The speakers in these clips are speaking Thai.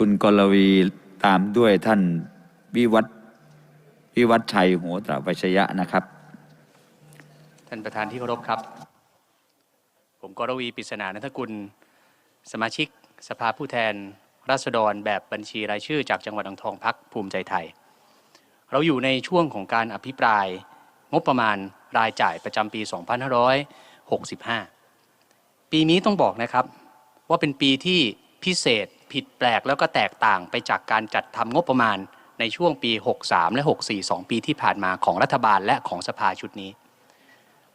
คุณกรวีตามด้วยท่านวิวัฒวิวัฒชัยหัวตราวัชยะนะครับ ท่านประธานที่เคารพครับ ผมกรวีปริศนานันทกุล สมาชิกสภาผู้แทน ราษฎรแบบบัญชีรายชื่อจากจังหวัดอ่างทองพักภูมิใจไทย เราอยู่ในช่วงของการอภิปรายงบประมาณรายจ่ายประจำปี 2565 ปีนี้ต้องบอกนะครับว่าเป็นปีที่พิเศษ ผิดแปลกแล้วก็แตกต่างไปจากการจัดทำงบประมาณในช่วงปี 63 และ 64 2 ปีที่ผ่านมาของรัฐบาลและของสภาชุดนี้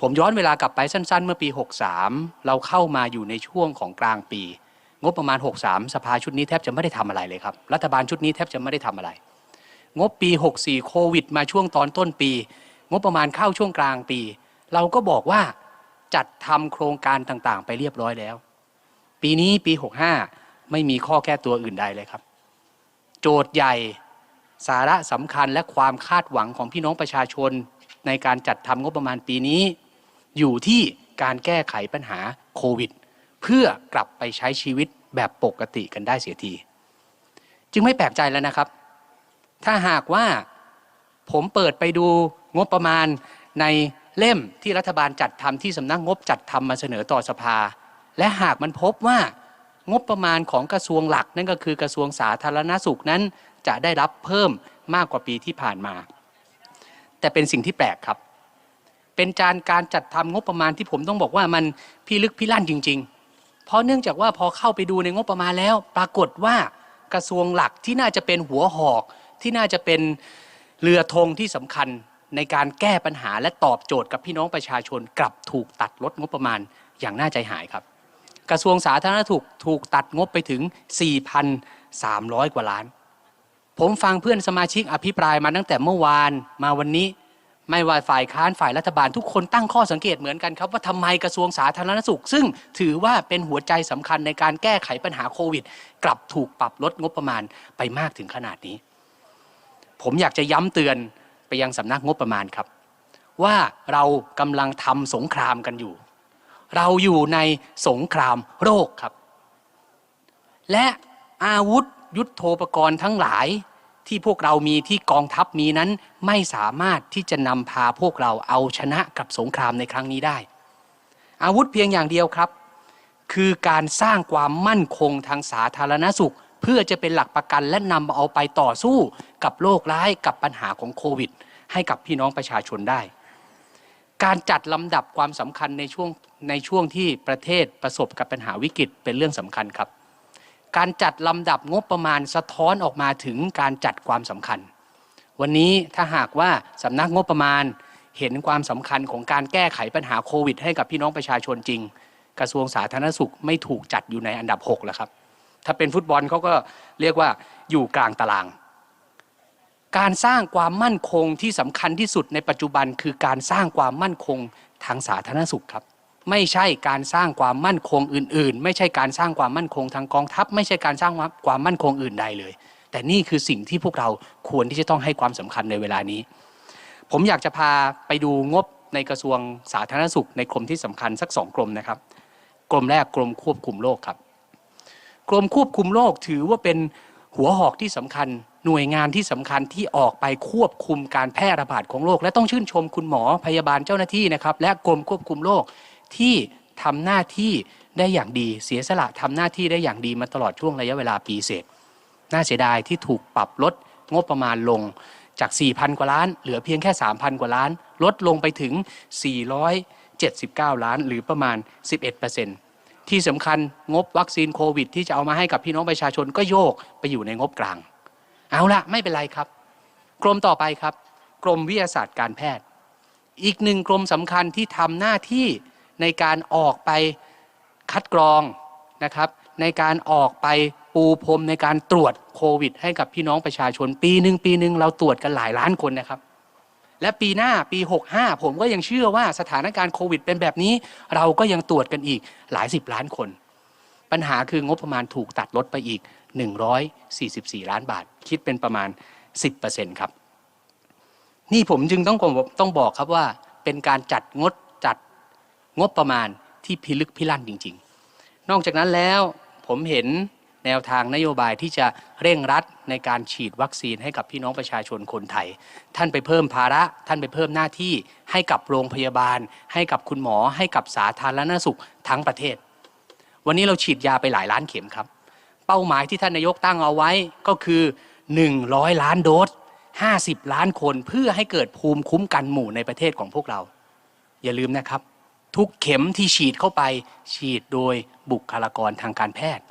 ผมย้อนเวลากลับไปสั้น ๆ เมื่อปี 63 เราเข้ามาอยู่ในช่วงของกลางปี งบประมาณ 63 สภาชุดนี้แทบจะไม่ได้ทำอะไรเลยครับ รัฐบาลชุดนี้แทบจะไม่ได้ทำอะไร งบปี 64 โควิด มาช่วงตอนต้นปี งบประมาณเข้าช่วงกลางปี เราก็บอกว่าจัดทำโครงการต่างๆ ไปเรียบร้อยแล้ว ปีนี้ปี 65 ไม่มีข้อแก้ตัวอื่นใดเลยครับ โจทย์ใหญ่สาระสำคัญและความคาดหวังของพี่น้องประชาชน ในการจัดทำงบประมาณปีนี้ อยู่ที่การแก้ไขปัญหาโควิด เพื่อกลับไปใช้ชีวิตแบบปกติกันได้เสียที จึงไม่แปลกใจแล้วนะครับ ถ้าหากว่าผมเปิดไปดูงบประมาณในเล่มที่รัฐบาลจัดทำที่สำนักงบจัดทำมาเสนอต่อสภา และหากมันพบว่า งบประมาณของกระทรวงหลัก นั่นก็คือกระทรวงสาธารณสุขนั้น จะได้รับเพิ่มมากกว่าปีที่ผ่านมา แต่เป็นสิ่งที่แปลกครับ เป็นการการจัดทำงบประมาณที่ผมต้องบอกว่ามันพิลึกพิลั่นจริง ๆ เพราะเนื่องจากว่าพอเข้าไปดูในงบประมาณแล้ว ปรากฏว่ากระทรวงหลักที่น่าจะเป็นหัวหอกที่น่าจะเป็นเรือธงที่สำคัญในการแก้ปัญหาและตอบโจทย์กับพี่น้องประชาชนกลับถูกตัดลดงบประมาณอย่างน่าใจหายครับ กระทรวงสาธารณสุขถูกตัดงบไปถึง 4,300 กว่าล้าน ผมฟังเพื่อนสมาชิกอภิปรายมาตั้งแต่เมื่อวานมาวันนี้ ไม่ว่าฝ่ายค้านฝ่ายรัฐบาลทุกคนตั้งข้อสังเกตเหมือนกันครับ ว่าทำไมกระทรวงสาธารณสุข ซึ่งถือว่าเป็นหัวใจสำคัญในการแก้ไขปัญหาโควิด กลับถูกปรับลดงบประมาณไปมากถึงขนาดนี้ ผมอยากจะย้ำเตือนไปยังสำนักงบประมาณครับ ว่าเรากำลังทำสงครามกันอยู่ เราอยู่ในสงครามโรคครับ และอาวุธยุทโธปกรณ์ทั้งหลายที่พวกเรามีที่กองทัพมีนั้นไม่สามารถที่จะนำพาพวกเราเอาชนะกับสงครามในครั้งนี้ได้ อาวุธเพียงอย่างเดียวครับ คือการสร้างความมั่นคงทางสาธารณสุข เพื่อจะเป็นหลักประกันและนำเอาไปต่อสู้กับโรคร้ายกับปัญหาของโควิด ให้กับพี่น้องประชาชนได้ การจัดลำดับความสำคัญในช่วงในช่วงที่ประเทศประสบกับปัญหาวิกฤตเป็นเรื่องสำคัญครับ การจัดลำดับงบประมาณสะท้อนออกมาถึงการจัดความสำคัญ วันนี้ถ้าหากว่าสำนักงบประมาณเห็นความสำคัญของการแก้ไขปัญหาโควิด ให้กับพี่น้องประชาชนจริง กระทรวงสาธารณสุขไม่ถูกจัดอยู่ในอันดับ6แล้วครับ ถ้าเป็นฟุตบอลเขาก็เรียกว่าอยู่กลางตาราง การสร้างความมั่นคงที่สำคัญที่สุดในปัจจุบันคือการสร้างความมั่นคงทางสาธารณสุขครับ ไม่ใช่การสร้างความมั่นคงอื่น ๆ ไม่ใช่การสร้างความมั่นคงทางกองทัพ ไม่ใช่การสร้างความมั่นคงอื่นใดเลย แต่นี่คือสิ่งที่พวกเราควรที่จะต้องให้ความสำคัญในเวลานี้ ผมอยากจะพาไปดูงบในกระทรวงสาธารณสุข ในกรมที่สำคัญสักสองกรมนะครับกรมแรกกรมควบคุมโรคครับกรมควบคุมโรคถือว่าเป็น หัวหอกที่สำคัญ หน่วยงานที่สำคัญที่ออกไปควบคุมการแพร่ระบาดของโรค และต้องชื่นชมคุณหมอพยาบาลเจ้าหน้าที่นะครับ และกรมควบคุมโรคที่ทำหน้าที่ได้อย่างดีเสียสละทำหน้าที่ได้อย่างดีมาตลอดช่วงระยะเวลาปีเศษน่าเสียดายที่ถูกปรับลดงบประมาณลงจาก 4,000 กว่าล้าน เหลือเพียงแค่ 3,000 กว่าล้าน ลดลงไปถึง 479 ล้าน หรือประมาณ 11% ที่สำคัญงบวัคซีนโควิด ที่จะเอามาให้กับพี่น้องประชาชนก็โยกไปอยู่ในงบกลาง เอาละไม่เป็นไรครับ กรมต่อไปครับ กรมวิทยาศาสตร์การแพทย์ อีกหนึ่งกรมสำคัญที่ทำหน้าที่ในการออกไปคัดกรองนะครับ ในการออกไปปูพรมในการตรวจโควิด ให้กับพี่น้องประชาชน ปีหนึ่งปีหนึ่งเราตรวจกันหลายล้านคนนะครับ และปีหน้าปี 65 ผมก็ยังเชื่อว่าสถานการณ์โควิดเป็นแบบนี้ เราก็ยังตรวจกันอีกหลายสิบล้านคน ปัญหาคืองบประมาณถูกตัดลดไปอีก 144 ล้านบาท คิดเป็นประมาณ 10%ครับ นี่ผมจึงต้องต้องบอกครับว่า เป็นการจัดงดจัดงบประมาณที่พิลึกพิลั่นจริง ๆ นอกจากนั้นแล้วผมเห็น แนวทางนโยบายที่จะเร่งรัดในการฉีดวัคซีนให้กับพี่น้องประชาชนคนไทย ท่านไปเพิ่มภาระ ท่านไปเพิ่มหน้าที่ให้กับโรงพยาบาล ให้กับคุณหมอ ให้กับสาธารณสุขทั้งประเทศ วันนี้เราฉีดยาไปหลายล้านเข็มครับ เป้าหมายที่ท่านนายกตั้งเอาไว้ก็คือ 100 ล้านโดส 50 ล้านคนเพื่อให้เกิดภูมิคุ้มกันหมู่ในประเทศของพวกเรา อย่าลืมนะครับ ทุกเข็มที่ฉีดเข้าไปฉีดโดยบุคลากรทางการแพทย์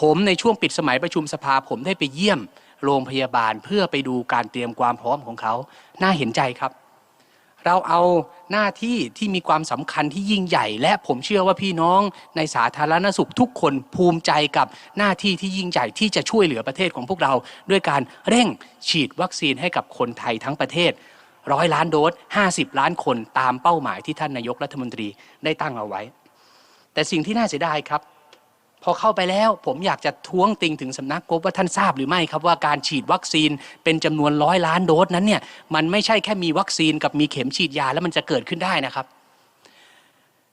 ผมในช่วงปิดสมัยประชุมสภาผมได้ไปเยี่ยมโรงพยาบาลเพื่อไปดูการเตรียมความพร้อมของเขา น่าเห็นใจครับ เราเอาหน้าที่ที่มีความสำคัญที่ยิ่งใหญ่ และผมเชื่อว่าพี่น้องในสาธารณสุขทุกคนภูมิใจกับหน้าที่ที่ยิ่งใหญ่ที่จะช่วยเหลือประเทศของพวกเรา ด้วยการเร่งฉีดวัคซีนให้กับคนไทยทั้งประเทศร้อยล้านโดส50 ล้านคนตามเป้าหมายที่ท่านนายกรัฐมนตรีได้ตั้งเอาไว้ แต่สิ่งที่น่าเสียดายครับ พอเข้าไปแล้วผมอยากจะท้วงติงถึงสำนักงบว่าท่านทราบหรือไม่ครับว่าการฉีดวัคซีนเป็นจำนวนร้อยล้านโดสนั้นเนี่ยมันไม่ใช่แค่มีวัคซีนกับมีเข็มฉีดยาแล้วมันจะเกิดขึ้นได้นะครับ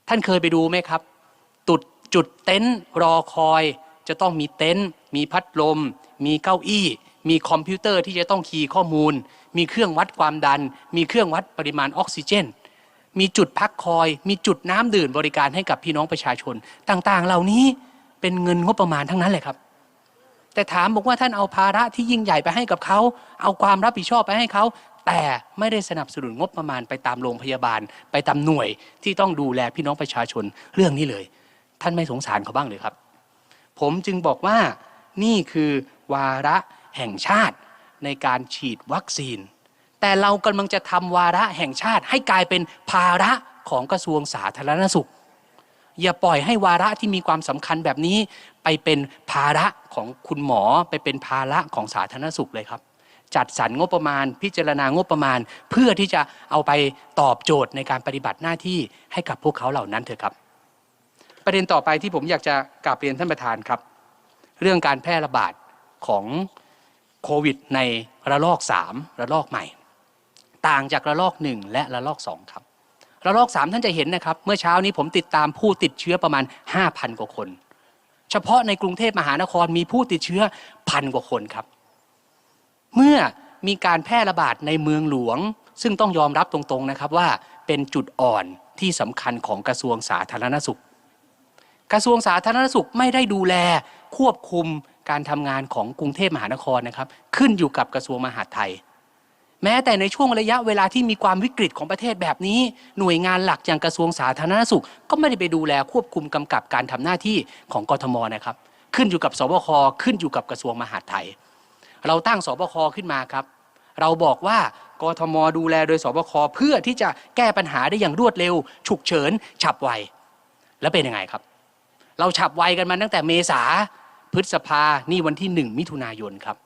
ท่านเคยไปดูไหมครับตุดจุดเต็นท์รอคอย จะต้องมีเต็นท์มีพัดลม มีเก้าอี้ มีคอมพิวเตอร์ที่จะต้องคีย์ข้อมูล มีเครื่องวัดความดัน มีเครื่องวัดปริมาณออกซิเจนมีจุดพักคอย มีจุดน้ำดื่มบริการให้กับพี่น้องประชาชน ต่างๆ เหล่านี้ เป็นเงินงบประมาณทั้งนั้นเลยครับ แต่ถามบอกว่าท่านเอาภาระที่ยิ่งใหญ่ไปให้กับเขา เอาความรับผิดชอบไปให้เขาแต่ไม่ได้สนับสนุนงบประมาณไปตามโรงพยาบาล ไปตามหน่วยที่ต้องดูแลพี่น้องประชาชนเรื่องนี้เลย ท่านไม่สงสารเขาบ้างเลยครับ ผมจึงบอกว่านี่คือวาระแห่งชาติในการฉีดวัคซีน แต่เรากำลังจะทำวาระแห่งชาติให้กลายเป็นภาระของกระทรวงสาธารณสุข อย่าปล่อยให้วาระที่มีความสำคัญแบบนี้ ไปเป็นภาระของคุณหมอ ไปเป็นภาระของสาธารณสุขเลยครับ จัดสรรงบประมาณ พิจารณางบประมาณ เพื่อที่จะเอาไปตอบโจทย์ในการปฏิบัติหน้าที่ให้กับพวกเขาเหล่านั้นเถอะครับ ประเด็นต่อไปที่ผมอยากจะกราบเรียนท่านประธานครับ เรื่องการแพร่ระบาดของโควิดในระลอก 3 ระลอกใหม่ ต่างจากระลอก 1 และระลอก 2 ครับ ระลอก3ท่านจะเห็นนะครับ เมื่อเช้านี้ผมติดตามผู้ติดเชื้อประมาณ 5,000 กว่าคน เฉพาะในกรุงเทพมหานครมีผู้ติดเชื้อพันกว่าคนครับ เมื่อมีการแพร่ระบาดในเมืองหลวง ซึ่งต้องยอมรับตรงๆนะครับว่าเป็นจุดอ่อนที่สำคัญของกระทรวงสาธารณสุข กระทรวงสาธารณสุขไม่ได้ดูแลควบคุมการทำงานของกรุงเทพมหานครนะครับ ขึ้นอยู่กับกระทรวงมหาดไทย แม้แต่ในช่วงระยะเวลาที่มีความวิกฤตของประเทศแบบนี้ หน่วยงานหลักอย่างกระทรวงสาธารณสุข ก็ไม่ได้ไปดูแลควบคุมกำกับการทำหน้าที่ของกทมนะครับ ขึ้นอยู่กับสบคขึ้นอยู่กับกระทรวงมหาดไทย เราตั้งสบคขึ้นมาครับ เราบอกว่ากทมดูแลโดยสบคเพื่อที่จะแก้ปัญหาได้อย่างรวดเร็ว ฉุกเฉิน ฉับไวแล้วเป็นยังไงครับ เราฉับไวกันมาตั้งแต่เมษาพฤษภานี่วันที่หนึ่งมิถุนายนครับ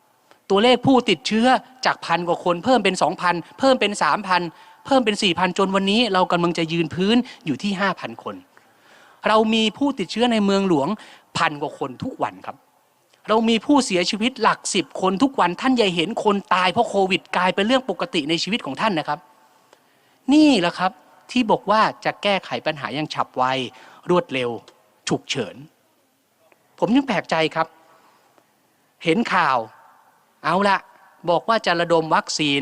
ตัวเลขผู้ติดเชื้อจากพันกว่าคน เพิ่มเป็น 2,000 เพิ่มเป็น 3,000 เพิ่มเป็น 4,000 จนวันนี้ เรากำลังจะยืนพื้นอยู่ที่ 5,000 คน เรามีผู้ติดเชื้อในเมืองหลวงพันกว่าคนทุกวันครับ เรามีผู้เสียชีวิตหลักสิบคนทุกวันท่านอย่าเห็นคนตายเพราะโควิดกลายเป็นเรื่องปกติในชีวิตของท่านนะครับ นี่แหละครับที่บอกว่าจะแก้ไขปัญหาอย่างฉับไวรวดเร็ว ฉุกเฉิน ผมยังแปลกใจครับ เห็นข่าว เอาละบอกว่าจะระดมวัคซีน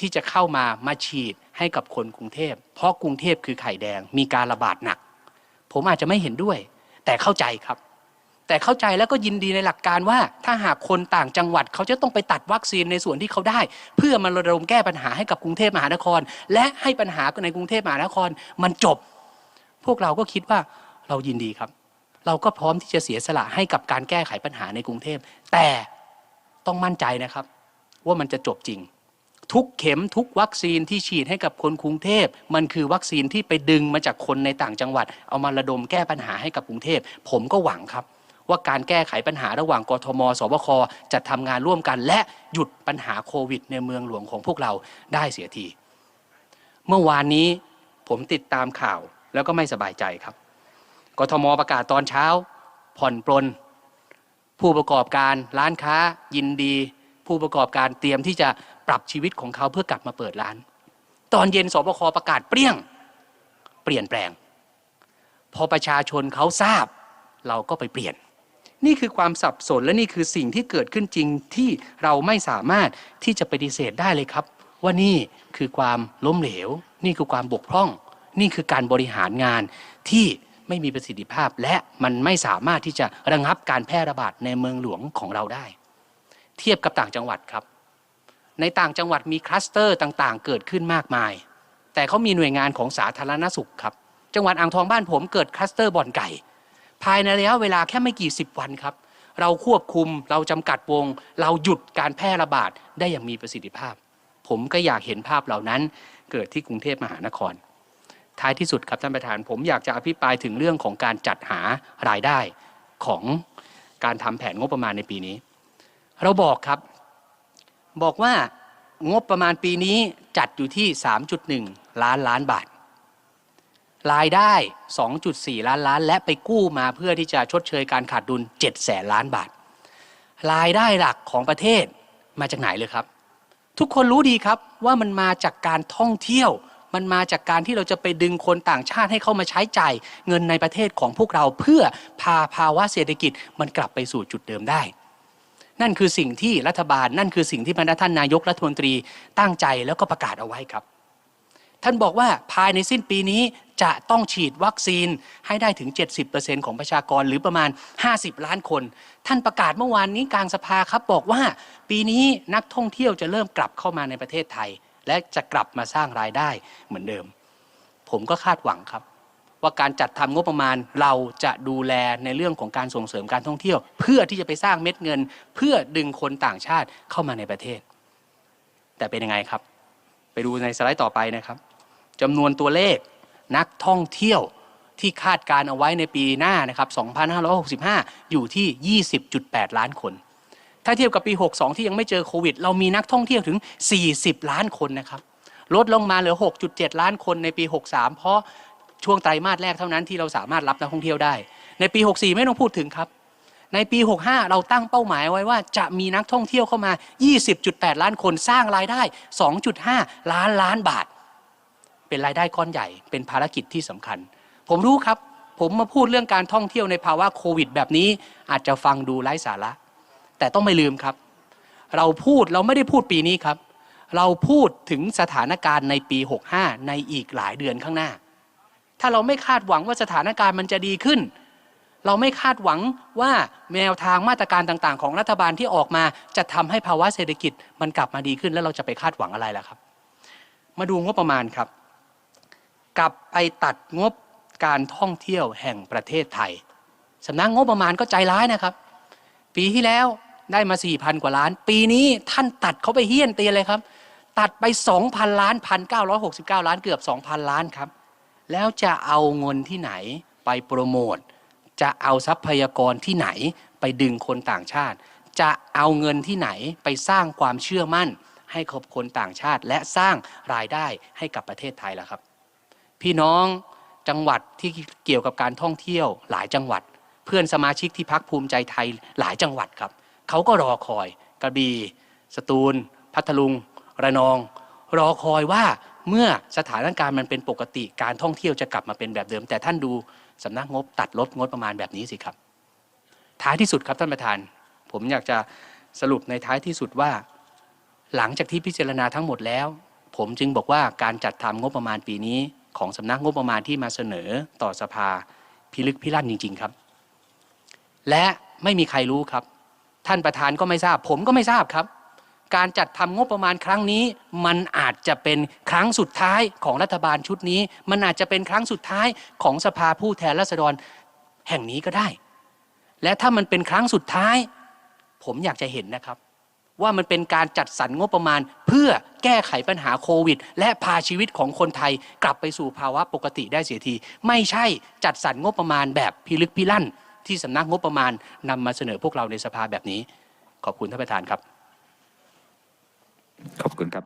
ที่จะเข้ามามาฉีดให้กับคนกรุงเทพ เพราะกรุงเทพคือไข่แดงมีการระบาดหนัก ผมอาจจะไม่เห็นด้วย แต่เข้าใจครับ แต่เข้าใจแล้วก็ยินดีในหลักการว่า ถ้าหากคนต่างจังหวัดเขาจะต้องไปตัดวัคซีนในส่วนที่เขาได้ เพื่อมาระดมแก้ปัญหาให้กับกรุงเทพมหานคร และให้ปัญหาในกรุงเทพมหานครมันจบ พวกเราก็คิดว่าเรายินดีครับ เราก็พร้อมที่จะเสียสละให้กับการแก้ไขปัญหาในกรุงเทพแต่ ต้องมั่นใจนะครับ ว่ามันจะจบจริง ทุกเข็มทุกวัคซีนที่ฉีดให้กับคนกรุงเทพ มันคือวัคซีนที่ไปดึงมาจากคนในต่างจังหวัด เอามาระดมแก้ปัญหาให้กับกรุงเทพ ผมก็หวังครับ ว่าการแก้ไขปัญหาระหว่างกทมสบคจะทำงานร่วมกัน และหยุดปัญหาโควิดในเมืองหลวงของพวกเราได้เสียที เมื่อวานนี้ผมติดตามข่าวแล้วก็ไม่สบายใจครับกทมประกาศตอนเช้า ผ่อนปลน ผู้ประกอบการร้านค้ายินดี ผู้ประกอบการเตรียมที่จะปรับชีวิตของเขาเพื่อกลับมาเปิดร้าน ตอนเย็นสบคประกาศเปรี้ยง เปลี่ยนแปลง พอประชาชนเขาทราบ เราก็ไปเปลี่ยน นี่คือความสับสนและนี่คือสิ่งที่เกิดขึ้นจริงที่เราไม่สามารถที่จะปฏิเสธได้เลยครับ ว่านี่คือความล้มเหลว นี่คือความบกพร่อง นี่คือการบริหารงานที่ ไม่มีประสิทธิภาพ และมันไม่สามารถที่จะระงับการแพร่ระบาดในเมืองหลวงของเราได้ เทียบกับต่างจังหวัดครับ ในต่างจังหวัดมีคลัสเตอร์ต่างๆ เกิดขึ้นมากมาย แต่เขามีหน่วยงานของสาธารณสุขครับจังหวัดอ่างทองบ้านผมเกิดคลัสเตอร์บ่อนไก่ ภายในระยะเวลาแค่ไม่กี่สิบวันครับ เราควบคุมเราจำกัดวง เราหยุดการแพร่ระบาดได้อย่างมีประสิทธิภาพ ผมก็อยากเห็นภาพเหล่านั้นเกิดที่กรุงเทพมหานคร ท้ายที่สุดครับท่านประธาน ผมอยากจะอภิปรายถึงเรื่องของการจัดหารายได้ของการทำแผนงบประมาณในปีนี้ เราบอกครับ บอกว่างบประมาณปีนี้จัดอยู่ที่ 3.1 ล้านล้านบาท รายได้ 2.4 ล้านล้าน และไปกู้มาเพื่อที่จะชดเชยการขาดดุล7แสนล้านบาท รายได้หลักของประเทศมาจากไหนเลยครับ ทุกคนรู้ดีครับว่ามันมาจากการท่องเที่ยว มันมาจากการที่เราจะไปดึงคนต่างชาติให้เข้ามาใช้จ่ายเงินในประเทศของพวกเราเพื่อพาภาวะเศรษฐกิจมันกลับไปสู่จุดเดิมได้ นั่นคือสิ่งที่รัฐบาล นั่นคือสิ่งที่บรรดาท่านนายกรัฐมนตรีตั้งใจแล้วก็ประกาศเอาไว้ครับ ท่านบอกว่าภายในสิ้นปีนี้จะต้องฉีดวัคซีนให้ได้ถึง 70%ของประชากรหรือประมาณ 50 ล้านคน ท่านประกาศเมื่อวานนี้กลางสภาครับบอกว่า ปีนี้นักท่องเที่ยวจะเริ่มกลับเข้ามาในประเทศไทย และจะกลับมาสร้างรายได้เหมือนเดิม ผมก็คาดหวังครับ ว่าการจัดทำงบประมาณเราจะดูแลในเรื่องของการส่งเสริมการท่องเที่ยว เพื่อที่จะไปสร้างเม็ดเงิน เพื่อดึงคนต่างชาติเข้ามาในประเทศ แต่เป็นยังไงครับ ไปดูในสไลด์ต่อไปนะครับจำนวนตัวเลขนักท่องเที่ยวที่คาดการเอาไว้ในปีหน้านะครับ 2565 อยู่ที่ 20.8 ล้านคน ถ้าเทียบกับปี 62 ที่ยังไม่เจอโควิด เรามีนักท่องเที่ยวถึง 40 ล้านคนนะครับ ลดลงมาเหลือ 6.7 ล้านคนในปี 63 เพราะช่วงไตรมาสแรกเท่านั้นที่เราสามารถรับนักท่องเที่ยวได้ ในปี 64 ไม่ต้องพูดถึงครับ ในปี 65 เราตั้งเป้าหมายไว้ว่าจะมีนักท่องเที่ยวเข้ามา 20.8 ล้านคนสร้างรายได้ 2.5 ล้านล้านบาท เป็นรายได้ก้อนใหญ่ เป็นภารกิจที่สำคัญ ผมรู้ครับ ผมมาพูดเรื่องการท่องเที่ยวในภาวะโควิด แบบนี้อาจจะฟังดูไร้สาระ แต่ต้องไม่ลืมครับ เราพูดเราไม่ได้พูดปีนี้ครับ เราพูดถึงสถานการณ์ในปี 65 ในอีกหลายเดือนข้างหน้า ถ้าเราไม่คาดหวังว่าสถานการณ์มันจะดีขึ้น เราไม่คาดหวังว่าแนวทางมาตรการต่างๆ ของรัฐบาลที่ออกมาจะทำให้ภาวะเศรษฐกิจมันกลับมาดีขึ้น แล้วเราจะไปคาดหวังอะไรล่ะครับ มาดูงบประมาณครับกลับไปตัดงบการท่องเที่ยวแห่งประเทศไทยสำนักงบประมาณก็ใจร้ายนะครับ ปีที่แล้ว ได้มา4,000กว่าล้าน ปีนี้ท่านตัดเขาไปเฮี้ยนเตียเลยครับ ตัดไป 2,000 ล้าน 1,969 ล้านเกือบ 2,000 ล้านครับ แล้วจะเอาเงินที่ไหนไปโปรโมท จะเอาทรัพยากรที่ไหนไปดึงคนต่างชาติ จะเอาเงินที่ไหนไปสร้างความเชื่อมั่น ให้กับคนต่างชาติ และสร้างรายได้ให้กับประเทศไทยล่ะครับ พี่น้องจังหวัดที่เกี่ยวกับการท่องเที่ยวหลายจังหวัด เพื่อนสมาชิกที่พักภูมิใจไทยหลายจังหวัดครับ เขาก็รอคอยกระบี่สตูล พัทลุง ระนอง รอคอยว่าเมื่อสถานการณ์มันเป็นปกติการท่องเที่ยวจะกลับมาเป็นแบบเดิม แต่ท่านดูสำนักงบตัดลดงบประมาณแบบนี้สิครับ ท้ายที่สุดครับท่านประธาน ผมอยากจะสรุปในท้ายที่สุดว่า หลังจากที่พิจารณาทั้งหมดแล้ว ผมจึงบอกว่าการจัดทำงบประมาณปีนี้ ของสำนักงบประมาณที่มาเสนอต่อสภาพิลึกพิลั่นจริง ๆครับ และไม่มีใครรู้ครับ ท่านประธานก็ไม่ทราบ ผมก็ไม่ทราบครับ การจัดทำงบประมาณครั้งนี้ มันอาจจะเป็นครั้งสุดท้ายของรัฐบาลชุดนี้ มันอาจจะเป็นครั้งสุดท้ายของสภาผู้แทนราษฎรแห่งนี้ก็ได้ และถ้ามันเป็นครั้งสุดท้าย ผมอยากจะเห็นนะครับ ว่ามันเป็นการจัดสรรงบประมาณ เพื่อแก้ไขปัญหาโควิด และพาชีวิตของคนไทยกลับไปสู่ภาวะปกติได้เสียที ไม่ใช่จัดสรรงบประมาณแบบพิลึกพิลั่น ที่สำนักงบประมาณนำมาเสนอพวกเราในสภาแบบนี้ขอบคุณท่านประธานครับขอบคุณครับ